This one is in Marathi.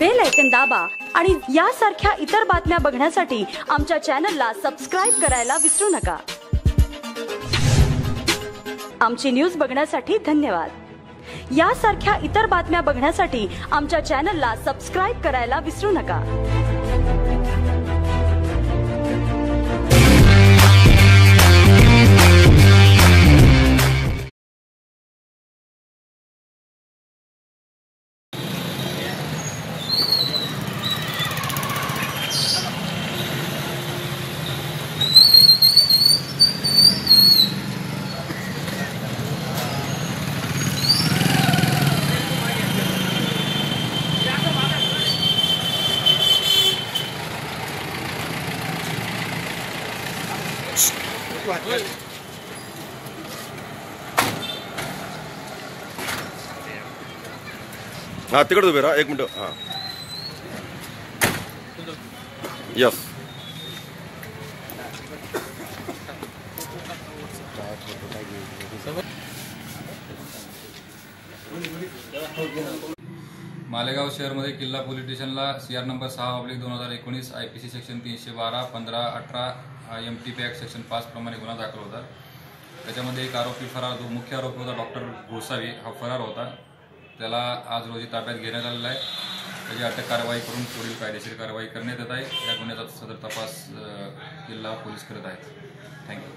बेल ऐकन दाबा आणि यासारख्या इतर बातम्या बघण्यासाठी आमच्या चॅनलला सबस्क्राईब करायला विसरू नका. आमची न्यूज बघण्यासाठी धन्यवाद. यासारख्या इतर बातम्या बघण्यासाठी आमच्या चॅनलला सबस्क्राईब करायला विसरू नका. हा तिकडे उभे राहा एक मिनिट हा यस मालेगाव शहरमध्ये किल्ला पोलीस स्टेशनला सी आर नंबर सहा ऑब्लिक दोन हजार एकोणीस आय पी सी सेक्शन तीनशे बारा पंधरा अठरा M T P act section पाच प्रमाणे गुन्हा दाखल होता. त्याच्यामध्ये एक आरोपी फरार जो मुख्य आरोपी होता डॉक्टर गोसावी हा फरार होता. त्याला आज रोजी ताब्यात घेण्यात आलेला आहे. त्याची अटक कारवाई करून पुढील कायदेशीर कारवाई करण्यात येत आहे. या गुन्ह्याचा सदर तपास किल्ला पोलीस करत आहेत. थँक्यू